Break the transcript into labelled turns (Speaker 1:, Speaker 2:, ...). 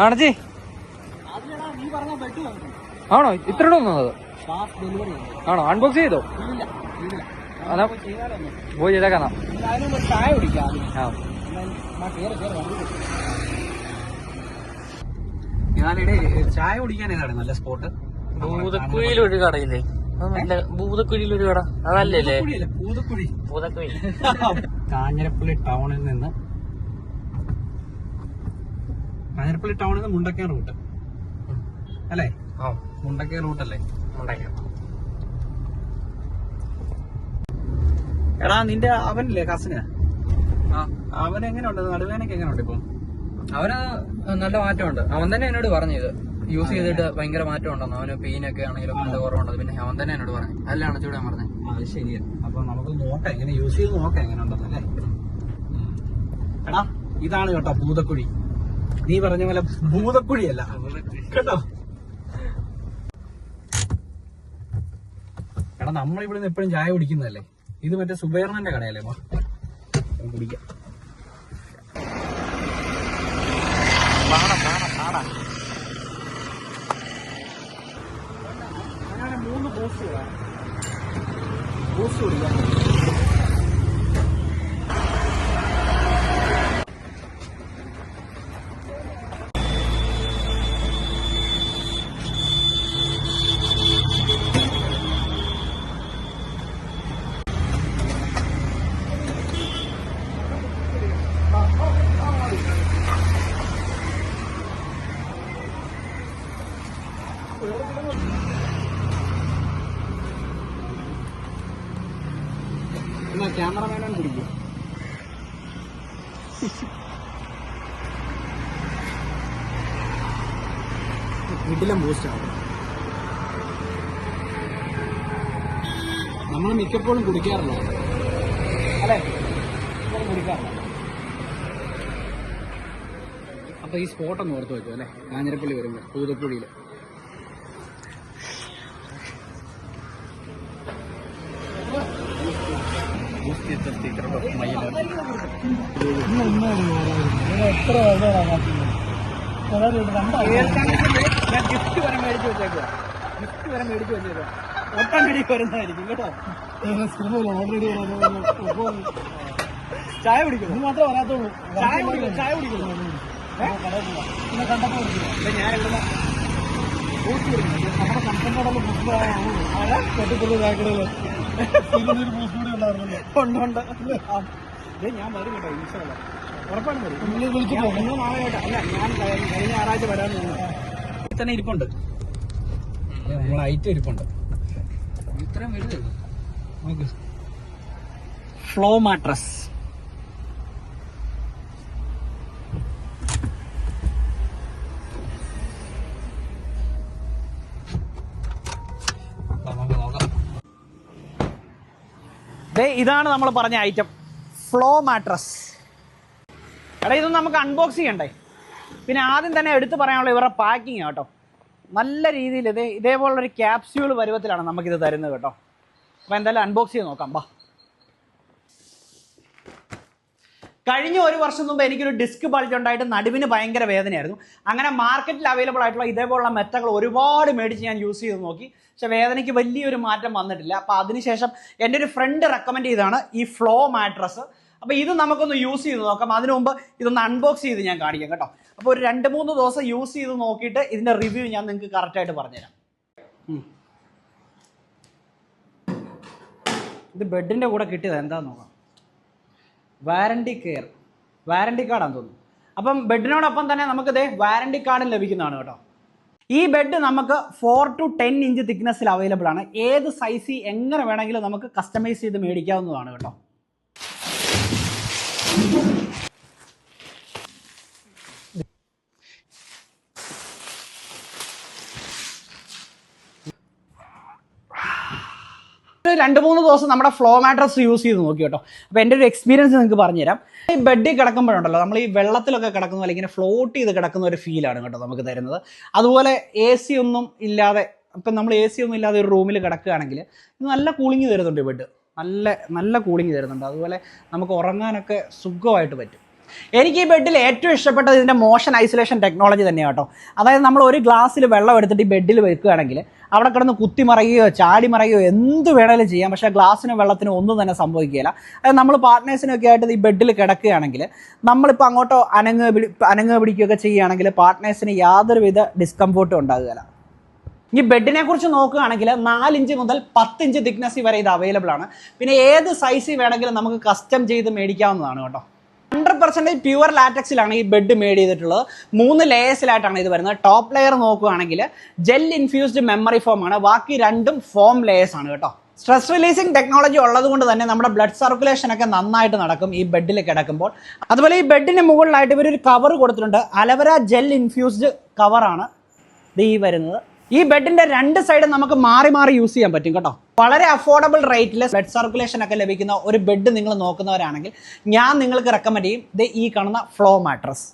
Speaker 1: വന്നു
Speaker 2: ആണോ? ഇത്ര വന്നത്
Speaker 1: ഫാസ്റ്റ് ഡെലിവറി ഉണ്ട്
Speaker 2: ആണോ. അൺബോക്സ് ചെയ്തോ?
Speaker 1: ഇല്ല ഇല്ല.
Speaker 2: അതാ
Speaker 1: ചെയ്താലൊന്നും
Speaker 2: പോയി ചെയ്തേക്കാം.
Speaker 1: ഞാനിടെ ചായ കുടിക്കാനേതാണ് നല്ല സ്പോട്ട്
Speaker 3: ഭൂതക്കുഴിയിൽ ഒരു കടയില്ലേ? നല്ല ഭൂതക്കുഴിയിൽ ഒരു കട. അതല്ലേ
Speaker 1: പൂതക്കുഴിയല്ല, പൂതക്കുഴി.
Speaker 3: ഭൂതക്കുഴി.
Speaker 1: കാഞ്ഞിരപ്പള്ളി ടൗണിൽ നിന്ന് കാഞ്ഞിരപ്പള്ളി ടൗണിൽ നിന്ന് മുണ്ടക്കയം റൂട്ട് അല്ലേ?
Speaker 3: ആ
Speaker 1: മുണ്ടക്കയം റൂട്ടല്ലേ
Speaker 3: അല്ലേ?
Speaker 1: എടാ നിന്റെ അവനില്ലേ കസിന് അവൻ എങ്ങനെയുണ്ട്? നടുവേനൊക്കെ എങ്ങനെയുണ്ട് ഇപ്പം?
Speaker 2: അവന് നല്ല മാറ്റമുണ്ട്. അവൻ തന്നെ എന്നോട് പറഞ്ഞു ഇത്. യൂസ് ചെയ്തിട്ട് ഭയങ്കര മാറ്റം ഉണ്ടെന്ന് അവന് പെയിനൊക്കെ ആണെങ്കിലും നല്ല കുറവുണ്ട് പിന്നെ അവൻ തന്നെ എന്നോട് പറഞ്ഞു. അല്ല അണച്ചൂടെ ഞാൻ പറഞ്ഞത്
Speaker 1: അത് ശരിയാ. അപ്പൊ നമുക്ക് നോക്കാം എങ്ങനെ യൂസ് ചെയ്ത് നോക്കാം എങ്ങനെ ഉണ്ടെന്നല്ലേ. എടാ ഇതാണ് കേട്ടോ ഭൂതക്കുഴി നീ പറഞ്ഞ പോലെ ഭൂതക്കുഴിയല്ല. കേട്ടോ? എടാ നമ്മൾ ഇവിടുന്ന് എപ്പോഴും ചായ കുടിക്കുന്നതല്ലേ? ഇത് മറ്റേ സുബേറിന്റെ കടയല്ലേ കുടിക്കാം. അങ്ങനെ മൂന്ന് ബൂസ്റ്റ് ബൂസ്റ്റ് കുടിക്കാം. എന്നാ ക്യാമറമാനാണ് പിടിക്കുക വീട്ടിലും ബൂസ്റ്റാണ് നമ്മൾ മിക്കപ്പോഴും കുടിക്കാറില്ല. അല്ലേ? കുടിക്കാറില്ല. അപ്പൊ ഈ സ്പോട്ടൊന്ന് ഓർത്ത് വെക്കും അല്ലേ? കാഞ്ഞിരപ്പള്ളി വരുമ്പോൾ പൂതപ്പുഴയിൽ ഞാൻ ഗിഫ്റ്റ് വരെ മേടിച്ച് വെച്ചേക്കുക ഗിഫ്റ്റ് വരെ മേടിച്ച് വെച്ചേക്കുക ഒട്ടനടി വരുന്നതായിരിക്കും കേട്ടോ ചായ കുടിക്കുന്നു മാത്രമേ വരാത്തുള്ളൂ ചായ കുടിക്കുന്നു ചായ കുടിക്കുന്നു ഞാൻ ഇവിടുന്ന് ബൂസ്റ്റ് കുടിക്കുന്നു നമ്മുടെ കമ്പനിയോടുള്ള ഉണ്ട് ഉണ്ട് ആ. ഞാൻ വരും കേട്ടോ ഇൻഷാല്ല ഉറപ്പാണ് വരും. ഇന്ന് നാളെ കേട്ടോ. അല്ല ഞാൻ കഴിഞ്ഞ കഴിഞ്ഞ ഞായറാഴ്ച വരാൻ തന്നെ ഇരിപ്പുണ്ട്. നമ്മൾ ഐറ്റം ഇരിപ്പുണ്ട്.
Speaker 2: ഇത്രയും വലുത്
Speaker 1: നോക്ക്. ഫ്ലോ മാട്രസ് ഇതാണ് നമ്മൾ പറഞ്ഞ ഐറ്റം ഫ്ലോ മാട്രസ് എടാ ഇതൊന്നും നമുക്ക് അൺബോക്സ് ചെയ്യണ്ടേ? പിന്നെ ആദ്യം തന്നെ എടുത്തു പറയാനുള്ള ഇവരുടെ പാക്കിങ് കേട്ടോ. നല്ല രീതിയിൽ ഇതേ ഇതേപോലുള്ളൊരു ക്യാപ്സ്യൂൾ പരുവത്തിലാണ് നമുക്കിത് തരുന്നത് കേട്ടോ. അപ്പോൾ എന്തായാലും അൺബോക്സ് ചെയ്ത് നോക്കാം ബാ കഴിഞ്ഞ ഒരു വർഷം മുമ്പ് എനിക്കൊരു ഡിസ്ക് ബൾജ് ഉണ്ടായിട്ട് നടുവിന് ഭയങ്കര വേദനയായിരുന്നു. അങ്ങനെ മാർക്കറ്റിൽ അവൈലബിൾ ആയിട്ടുള്ള ഇതേപോലുള്ള മെത്തകൾ ഒരുപാട് മേടിച്ച് ഞാൻ യൂസ് ചെയ്ത് നോക്കി. പക്ഷെ വേദനയ്ക്ക് വലിയൊരു മാറ്റം വന്നിട്ടില്ല. അപ്പോൾ അതിനുശേഷം എന്റെ ഒരു ഫ്രണ്ട് റെക്കമെൻഡ് ചെയ്താണ് ഈ ഫ്ലോ മാട്രസ് അപ്പോൾ ഇത് നമുക്കൊന്ന് യൂസ് ചെയ്ത് നോക്കാം. അതിനു മുമ്പ് ഇതൊന്ന് അൺബോക്സ് ചെയ്ത് ഞാൻ കാണിക്കാം കേട്ടോ. അപ്പോൾ ഒരു രണ്ട് മൂന്ന് ദിവസം യൂസ് ചെയ്ത് നോക്കിയിട്ട് ഇതിന്റെ റിവ്യൂ ഞാൻ നിങ്ങൾക്ക് കറക്റ്റായിട്ട് പറഞ്ഞുതരാം. ഇത് ബെഡിന്റെ കൂടെ കിട്ടിയത് എന്താണെന്ന് നോക്കാം. Warranty care. വാരണ്ടി കാർഡാന്ന് തോന്നുന്നു. അപ്പം ബെഡിനോടൊപ്പം തന്നെ നമുക്ക് ഇതേ വാരണ്ടി കാർഡും ലഭിക്കുന്നതാണ് കേട്ടോ. ഈ ബെഡ് നമുക്ക് ഫോർ ടു ടെൻ ഇഞ്ച് തിക്നെസ്സിൽ അവൈലബിൾ ആണ്. ഏത് സൈസിൽ എങ്ങനെ വേണമെങ്കിലും നമുക്ക് കസ്റ്റമൈസ് ചെയ്ത് മേടിക്കാവുന്നതാണ് കേട്ടോ. ഒരു രണ്ട് മൂന്ന് ദിവസം നമ്മുടെ ഫ്ലോ മാട്രസ് യൂസ് ചെയ്ത് നോക്കി കേട്ടോ. അപ്പോൾ എന്റെ ഒരു എക്സ്പീരിയൻസ് നിങ്ങൾക്ക് പറഞ്ഞുതരാം. ഈ ബെഡിൽ കിടക്കുമ്പോഴുണ്ടല്ലോ നമ്മൾ ഈ വെള്ളത്തിലൊക്കെ കിടക്കുന്ന അല്ലെങ്കിൽ ഇങ്ങനെ ഫ്ലോട്ട് ചെയ്ത് കിടക്കുന്ന ഒരു ഫീലാണ് കേട്ടോ നമുക്ക് തരുന്നത്. അതുപോലെ എ സി ഒന്നും ഇല്ലാതെ ഇപ്പം നമ്മൾ എ സി ഒന്നും ഇല്ലാതെ ഒരു റൂമിൽ കിടക്കുകയാണെങ്കിൽ നല്ല കൂളിംഗ് തരുന്നുണ്ട് ബെഡ് നല്ല നല്ല കൂളിംഗ് തരുന്നുണ്ട്. അതുപോലെ നമുക്ക് ഉറങ്ങാനൊക്കെ സുഖമായിട്ട് പറ്റും. എനിക്ക് ഈ ബെഡിൽ ഏറ്റവും ഇഷ്ടപ്പെട്ടത് ഇതിന്റെ മോഷൻ ഐസൊലേഷൻ ടെക്നോളജി തന്നെയാണ് കേട്ടോ. അതായത് നമ്മൾ ഒരു ഗ്ലാസ്സിൽ വെള്ളം എടുത്തിട്ട് ഈ ബെഡിൽ വെക്കുകയാണെങ്കിൽ അവിടെ കിടന്ന് കുത്തി മറയുകയോ ചാടി മറയുകയോ എന്ത് വേണേലും ചെയ്യാം. പക്ഷേ ഗ്ലാസ്സിനും വെള്ളത്തിനും ഒന്നും തന്നെ സംഭവിക്കുകയില്ല. അതായത് നമ്മൾ പാർട്ട്നേഴ്സിനൊക്കെ ആയിട്ട് ഈ ബെഡിൽ കിടക്കുകയാണെങ്കിൽ നമ്മളിപ്പോൾ അങ്ങോട്ടോ അനങ്ങ് പിടി അനങ്ങ് പിടിക്കുകയൊക്കെ ചെയ്യുകയാണെങ്കിൽ പാർട്ട്നേഴ്സിന് യാതൊരുവിധ ഡിസ്കംഫോർട്ടും ഉണ്ടാകുകയില്ല. ഈ ബെഡിനെ കുറിച്ച് നോക്കുകയാണെങ്കിൽ നാലിഞ്ച് മുതൽ പത്തിഞ്ച് തിക്നെസ് വരെ ഇത് അവൈലബിൾ ആണ്. പിന്നെ ഏത് സൈസിൽ വേണമെങ്കിലും നമുക്ക് കസ്റ്റം ചെയ്ത് മേടിക്കാവുന്നതാണ് കേട്ടോ. പെർസെന്റേജ് പ്യുവർ ലാറ്റക്സിലാണ് ഈ ബെഡ് മേഡ് ചെയ്തിട്ടുള്ളത്. മൂന്ന് ലെയേഴ്സിലായിട്ടാണ് ഇത് വരുന്നത്. ടോപ്പ് ലെയർ നോക്കുകയാണെങ്കിൽ ജെൽ ഇൻഫ്യൂസ്ഡ് മെമ്മറി ഫോം ആണ്. ബാക്കി രണ്ടും ഫോം ലെയേഴ്സ് ആണ് കേട്ടോ. സ്ട്രെസ് റിലീസിംഗ് ടെക്നോളജി ഉള്ളത് കൊണ്ട് തന്നെ നമ്മുടെ ബ്ലഡ് സർക്കുലേഷൻ ഒക്കെ നന്നായിട്ട് നടക്കും ഈ ബെഡിൽ കിടക്കുമ്പോൾ. അതുപോലെ ഈ ബെഡിന് മുകളിലായിട്ട് ഇവർ ഒരു കവർ കൊടുത്തിട്ടുണ്ട്. അലവര ജെൽ ഇൻഫ്യൂസ്ഡ് കവറാണ് ഇത് ഈ വരുന്നത്. ഈ ബെഡിന്റെ രണ്ട് സൈഡ് നമുക്ക് മാറി മാറി യൂസ് ചെയ്യാൻ പറ്റും കേട്ടോ. വളരെ അഫോർഡബിൾ റേറ്റിൽ ബ്ലഡ് സർക്കുലേഷൻ ഒക്കെ ലഭിക്കുന്ന ഒരു ബെഡ് നിങ്ങൾ നോക്കുന്നവരാണെങ്കിൽ ഞാൻ നിങ്ങൾക്ക് റെക്കമെൻഡ് ചെയ്യും. ഇത് ഈ കാണുന്ന ഫ്ലോ മാട്രസ്